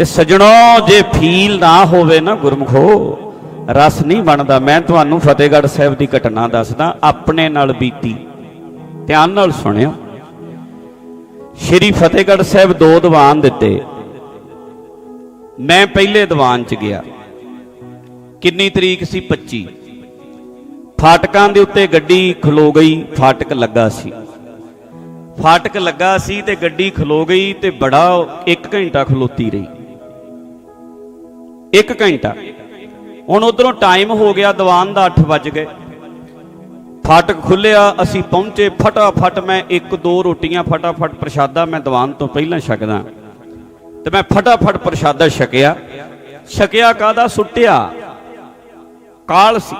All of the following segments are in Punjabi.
ਤੇ ਸਜਣੋ, ਜੇ ਫੀਲ ਨਾ ਹੋਵੇ ਨਾ ਗੁਰਮਖੋ, ਰਸ ਨਹੀਂ ਬਣਦਾ। ਮੈਂ ਤੁਹਾਨੂੰ ਫਤਿਹਗੜ੍ਹ ਸਾਹਿਬ ਦੀ ਘਟਨਾ ਦੱਸਦਾ, ਆਪਣੇ ਨਾਲ ਬੀਤੀ। ਧਿਆਨ ਨਾਲ ਸੁਣਿਓ। ਸ਼੍ਰੀ ਫਤਿਹਗੜ੍ਹ ਸਾਹਿਬ ਦੋ ਦੀਵਾਨ ਦਿੱਤੇ। ਮੈਂ ਪਹਿਲੇ ਦੀਵਾਨ 'ਚ ਗਿਆ। ਕਿੰਨੀ ਤਰੀਕ ਸੀ? 25 ਫਾਟਕਾਂ ਦੇ ਉੱਤੇ ਗੱਡੀ ਖਲੋ ਗਈ, ਫਾਟਕ ਲੱਗਾ ਸੀ। ਫਾਟਕ ਲੱਗਾ ਸੀ ਤੇ ਗੱਡੀ ਖਲੋ ਗਈ ਤੇ ਬੜਾ 1 ਘੰਟਾ ਖਲੋਤੀ ਰਹੀ। 1 ਘੰਟਾ। ਹੁਣ ਉਧਰੋਂ ਟਾਈਮ ਹੋ ਗਿਆ, ਦੀਵਾਨ ਦਾ 8 ਵੱਜ ਗਏ। ਫਾਟਕ ਖੁੱਲਿਆ ਅਸੀਂ ਪਹੁੰਚੇ, ਫਟਾਫਟ ਮੈਂ ਇੱਕ ਦੋ ਰੋਟੀਆਂ, ਫਟਾਫਟ ਪ੍ਰਸ਼ਾਦਾ ਮੈਂ ਦੀਵਾਨ ਤੋਂ ਪਹਿਲਾਂ ਛਕਦਾ। ਤੇ ਮੈਂ ਫਟਾਫਟ ਪ੍ਰਸ਼ਾਦਾ ਛਕਿਆ। ਛਕਿਆ ਕਾਦਾ ਸੁੱਟਿਆ। ਕਾਲ ਸੀ।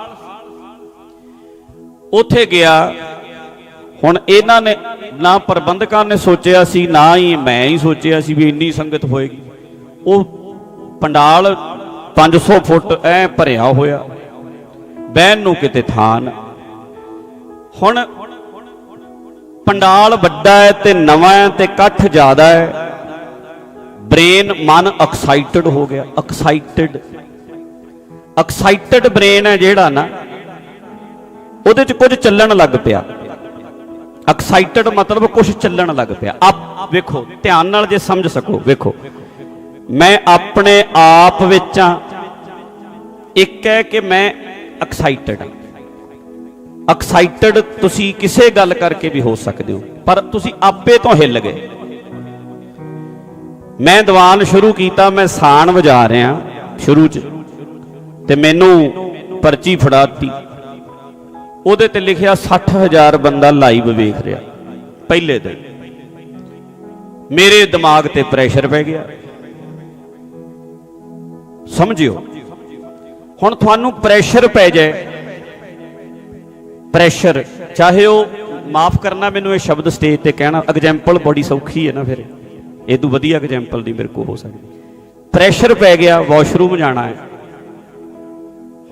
ਉੱਥੇ ਗਿਆ। ਹੁਣ ਇਹਨਾਂ ਨੇ ਨਾ ਪ੍ਰਬੰਧਕਾਂ ਨੇ ਸੋਚਿਆ ਸੀ, ਨਾ ਹੀ ਮੈਂ ਹੀ ਸੋਚਿਆ ਸੀ ਵੀ ਇੰਨੀ ਸੰਗਤ ਹੋਏਗੀ। ਉਹ ਪੰਡਾਲ 500 ਫੁੱਟ ਐ ਭਰਿਆ ਹੋਇਆ, ਬਹਿਣ ਨੂੰ ਕਿਤੇ ਥਾਂ ਹੁਣ ਪੰਡਾਲ ਵੱਡਾ ਹੈ ਤੇ ਨਵਾਂ ਹੈ ਤੇ ਇਕੱਠ ਜ਼ਿਆਦਾ ਹੈ। ਬ੍ਰੇਨ ਮਨ ਐਕਸਾਈਟਡ ਹੋ ਗਿਆ ਐਕਸਾਈਟਡ ਐਕਸਾਈਟਡ ਬ੍ਰੇਨ ਹੈ ਜਿਹੜਾ ਨਾ, ਉਹਦੇ 'ਚ ਕੁਝ ਚੱਲਣ ਲੱਗ ਪਿਆ। ਐਕਸਾਈਟਡ ਮਤਲਬ ਕੁਝ ਚੱਲਣ ਲੱਗ ਪਿਆ। ਆਪ ਵੇਖੋ, ਧਿਆਨ ਨਾਲ ਜੇ ਸਮਝ ਸਕੋ, ਵੇਖੋ। ਮੈਂ ਆਪਣੇ ਆਪ ਵਿੱਚ ਆ ਇੱਕ ਹੈ ਕਿ ਮੈਂ ਐਕਸਾਈਟਡ ਹਾਂ। ਐਕਸਾਈਟਡ ਤੁਸੀਂ ਕਿਸੇ ਗੱਲ ਕਰਕੇ ਵੀ ਹੋ ਸਕਦੇ ਹੋ, ਪਰ ਤੁਸੀਂ ਆਪੇ ਤੋਂ ਹਿੱਲ ਗਏ। ਮੈਂ ਦੀਵਾਨ ਸ਼ੁਰੂ ਕੀਤਾ, ਮੈਂ ਸਾਨ ਵਜਾ ਰਿਹਾ ਸ਼ੁਰੂ ਚ, ਤੇ ਮੈਨੂੰ ਪਰਚੀ ਫੜਾਤੀ। ਉਹਦੇ ਤੇ ਲਿਖਿਆ 60000 ਬੰਦਾ ਲਾਈਵ ਵੇਖ ਰਿਹਾ, ਪਹਿਲੇ ਦਿਨ। ਮੇਰੇ ਦਿਮਾਗ ਤੇ ਪ੍ਰੈਸ਼ਰ ਪੈ ਗਿਆ। ਸਮਝਿਓ। ਹੁਣ ਤੁਹਾਨੂੰ ਪ੍ਰੈਸ਼ਰ ਪੈ ਜਾਏ। ਪ੍ਰੈਸ਼ਰ ਚਾਹੇ ਉਹ ਮਾਫ ਕਰਨਾ ਮੈਨੂੰ ਇਹ ਸ਼ਬਦ ਸਟੇਜ ਤੇ ਕਹਿਣਾ ਐਗਜ਼ਾਮਪਲ ਬੜੀ ਸੌਖੀ ਹੈ ਨਾ ਫਿਰ। ਇਹ ਤੋਂ ਵਧੀਆ ਐਗਜ਼ਾਮਪਲ ਨਹੀਂ ਮੇਰੇ ਕੋਲ ਹੋ ਸਕਦੀ। ਪ੍ਰੈਸ਼ਰ ਪੈ ਗਿਆ ਵਾਸ਼ਰੂਮ ਜਾਣਾ ਹੈ।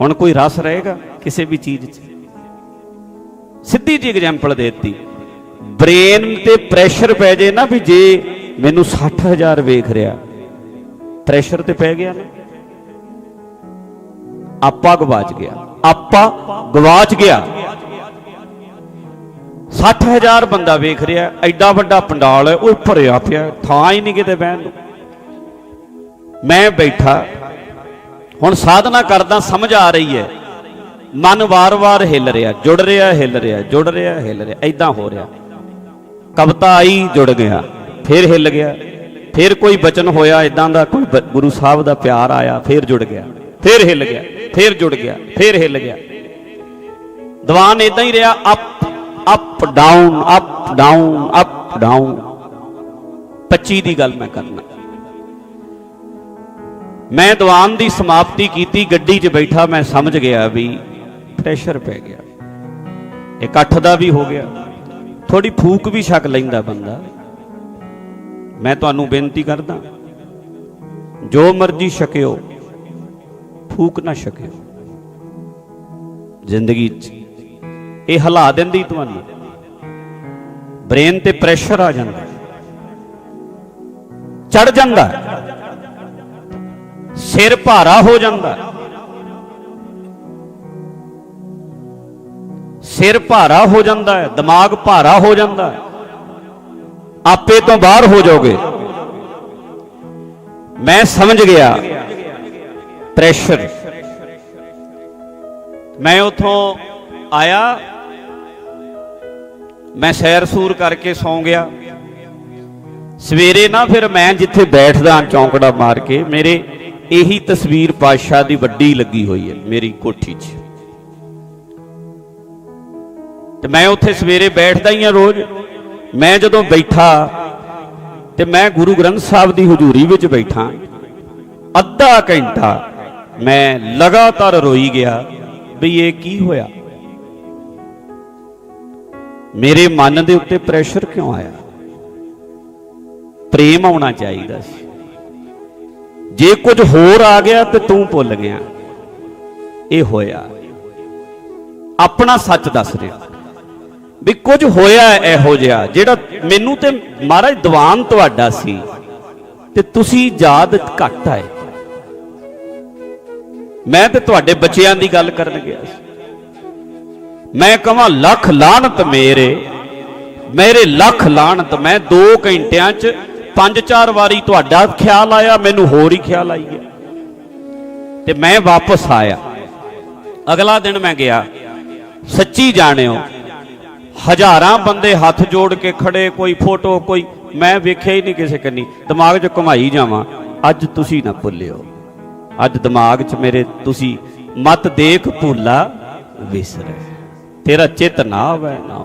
ਹੁਣ ਕੋਈ ਰਸ ਰਹੇਗਾ ਕਿਸੇ ਵੀ ਚੀਜ਼ 'ਚ? ਸਿੱਧੀ ਜੀ ਐਗਜ਼ਾਮਪਲ ਦੇ ਦਿੱਤੀ। ਬ੍ਰੇਨ ਤੇ ਪ੍ਰੈਸ਼ਰ ਪੈ ਜੇ ਨਾ ਵੀ ਜੇ ਮੈਨੂੰ 60000 ਵੇਖ ਰਿਹਾ। ਪ੍ਰੈਸ਼ਰ ਤੇ ਪੈ ਗਿਆ ਨਾ। ਆਪਾ ਗਵਾਚ ਗਿਆ। ਆਪਾ ਗਵਾਚ ਗਿਆ। 60000 ਬੰਦਾ ਵੇਖ ਰਿਹਾ, ਐਡਾ ਵੱਡਾ ਪੰਡਾਲ ਹੈ, ਉਹ ਭਰਿਆ ਪਿਆ, ਥਾਂ ਹੀ ਨਹੀਂ ਕਿਤੇ ਬਹਿਣ ਨੂੰ। ਮੈਂ ਬੈਠਾ, ਹੁਣ ਸਾਧਨਾ ਕਰਦਾ, ਸਮਝ ਆ ਰਹੀ ਹੈ। ਮਨ ਵਾਰ-ਵਾਰ ਹਿੱਲ ਰਿਹਾ, ਜੁੜ ਰਿਹਾ, ਹਿੱਲ ਰਿਹਾ, ਜੁੜ ਰਿਹਾ, ਹਿੱਲ ਰਿਹਾ ਐਦਾਂ ਹੋ ਰਿਹਾ। ਕਵਤਾ ਆਈ, ਜੁੜ ਗਿਆ, ਫਿਰ ਹਿੱਲ ਗਿਆ। ਫਿਰ ਕੋਈ ਬਚਨ ਹੋਇਆ ਇਦਾਂ ਦਾ ਕੋਈ ਗੁਰੂ ਸਾਹਿਬ ਦਾ ਪਿਆਰ ਆਇਆ, ਫਿਰ ਜੁੜ ਗਿਆ। ਫਿਰ ਹਿੱਲ ਗਿਆ, ਫਿਰ ਜੁੜ ਗਿਆ, ਫਿਰ ਹਿੱਲ ਗਿਆ। ਦੀਵਾਨ ਇਦਾਂ ਹੀ ਰਿਹਾ up up down up down up down 25 ਦੀ ਗੱਲ ਮੈਂ ਕਰਨਾ। ਮੈਂ ਦੀਵਾਨ ਦੀ ਸਮਾਪਤੀ ਕੀਤੀ, ਗੱਡੀ 'ਚ ਬੈਠਾ ਮੈਂ ਸਮਝ ਗਿਆ ਵੀ ਪ੍ਰੈਸ਼ਰ ਪੈ ਗਿਆ। ਇਕੱਠ ਦਾ ਵੀ ਹੋ ਗਿਆ। ਥੋੜੀ ਫੂਕ ਵੀ ਛਕ ਲੈਂਦਾ ਬੰਦਾ। ਮੈਂ ਤੁਹਾਨੂੰ ਬੇਨਤੀ ਕਰਦਾ, ਜੋ ਮਰਜ਼ੀ ਛਕਿਓ ਫੂਕ ਨਾ ਛਕਿਓ। ਜ਼ਿੰਦਗੀ 'ਚ ਇਹ ਹਲਾ ਦਿੰਦੀ ਤੁਹਾਨੂੰ। ਬ੍ਰੇਨ ਤੇ ਪ੍ਰੈਸ਼ਰ ਆ ਜਾਂਦਾ। ਚੜ ਜਾਂਦਾ। ਸਿਰ ਭਾਰਾ ਹੋ ਜਾਂਦਾ। ਸਿਰ ਭਾਰਾ ਹੋ ਜਾਂਦਾ ਹੈ, ਦਿਮਾਗ ਭਾਰਾ ਹੋ ਜਾਂਦਾ ਹੈ। ਆਪੇ ਤੋਂ ਬਾਹਰ ਹੋ ਜਾਓਗੇ। ਮੈਂ ਸਮਝ ਗਿਆ। ਪ੍ਰੈਸ਼ਰ। ਮੈਂ ਉਥੋਂ ਆਇਆ। ਮੈਂ ਸੈਰ ਸੂਰ ਕਰਕੇ ਸੌਂ ਗਿਆ। ਸਵੇਰੇ ਨਾ ਫਿਰ ਮੈਂ ਜਿੱਥੇ ਬੈਠਦਾ ਚੌਂਕੜਾ ਮਾਰ ਕੇ, ਮੇਰੇ ਇਹੀ ਤਸਵੀਰ ਪਾਤਸ਼ਾਹ ਦੀ ਵੱਡੀ ਲੱਗੀ ਹੋਈ ਹੈ ਮੇਰੀ ਕੋਠੀ 'ਚ। ਤੇ ਮੈਂ ਉੱਥੇ ਸਵੇਰੇ ਬੈਠਦਾ ਹੀ ਆ ਰੋਜ਼। ਮੈਂ ਜਦੋਂ ਬੈਠਾ, ਤੇ ਮੈਂ ਗੁਰੂ ਗ੍ਰੰਥ ਸਾਹਿਬ ਦੀ ਹਜ਼ੂਰੀ ਵਿੱਚ ਬੈਠਾ। ਅੱਧਾ ਘੰਟਾ ਮੈਂ ਲਗਾਤਾਰ ਰੋਈ ਗਿਆ ਵੀ ਇਹ ਕੀ ਹੋਇਆ? ਮੇਰੇ ਮਨ ਦੇ ਉੱਤੇ ਪ੍ਰੈਸ਼ਰ ਕਿਉਂ ਆਇਆ? ਪ੍ਰੇਮ ਆਉਣਾ ਚਾਹੀਦਾ ਸੀ। ਜੇ ਕੁਝ ਹੋਰ ਆ ਗਿਆ ਤੇ ਤੂੰ ਭੁੱਲ ਗਿਆ। ਇਹ ਹੋਇਆ। ਆਪਣਾ ਸੱਚ ਦੱਸ ਰਿਹਾ। ਵੀ ਕੁਝ ਹੋਇਆ ਇਹੋ ਜਿਹਾ ਜਿਹੜਾ ਮੈਨੂੰ ਤੇ ਮਹਾਰਾਜ ਦੀਵਾਨ ਤੁਹਾਡਾ ਸੀ ਤੇ ਤੁਸੀਂ ਯਾਦ ਘੱਟ ਆਏ। ਮੈਂ ਤੇ ਤੁਹਾਡੇ ਬੱਚਿਆਂ ਦੀ ਗੱਲ ਕਰਨ ਗਿਆ ਸੀ। ਮੈਂ ਕਹਾਂ, ਲੱਖ ਲਾਹਨਤ ਮੇਰੇ ਮੇਰੇ ਲੱਖ ਲਾਹਨਤ, ਮੈਂ 2 ਘੰਟਿਆਂ 'ਚ ਪੰਜ ਚਾਰ ਵਾਰੀ ਤੁਹਾਡਾ ਖਿਆਲ ਆਇਆ, ਮੈਨੂੰ ਹੋਰ ਹੀ ਖਿਆਲ ਆਈ ਗਿਆ। ਤੇ ਮੈਂ ਵਾਪਸ ਆਇਆ। ਅਗਲਾ ਦਿਨ ਮੈਂ ਗਿਆ। ਸੱਚੀ ਜਾਣਿਓ, ਹਜ਼ਾਰਾਂ ਬੰਦੇ ਹੱਥ ਜੋੜ ਕੇ ਖੜੇ, ਕੋਈ ਫੋਟੋ, ਕੋਈ, ਮੈਂ ਵੇਖਿਆ ਹੀ ਨਹੀਂ ਕਿਸੇ ਕੰਨੀ। ਦਿਮਾਗ 'ਚ ਘੁਮਾਈ ਜਾਵਾਂ, ਅੱਜ ਤੁਸੀਂ ਨਾ ਭੁੱਲਿਓ। ਅੱਜ ਦਿਮਾਗ 'ਚ ਮੇਰੇ ਤੁਸੀਂ ਮਤ ਦੇਖ ਭੁੱਲਾ ਵਿਸਰੇ। ਤੇਰਾ ਚਿਤ ਨਾ ਆਵੇ ਨਾ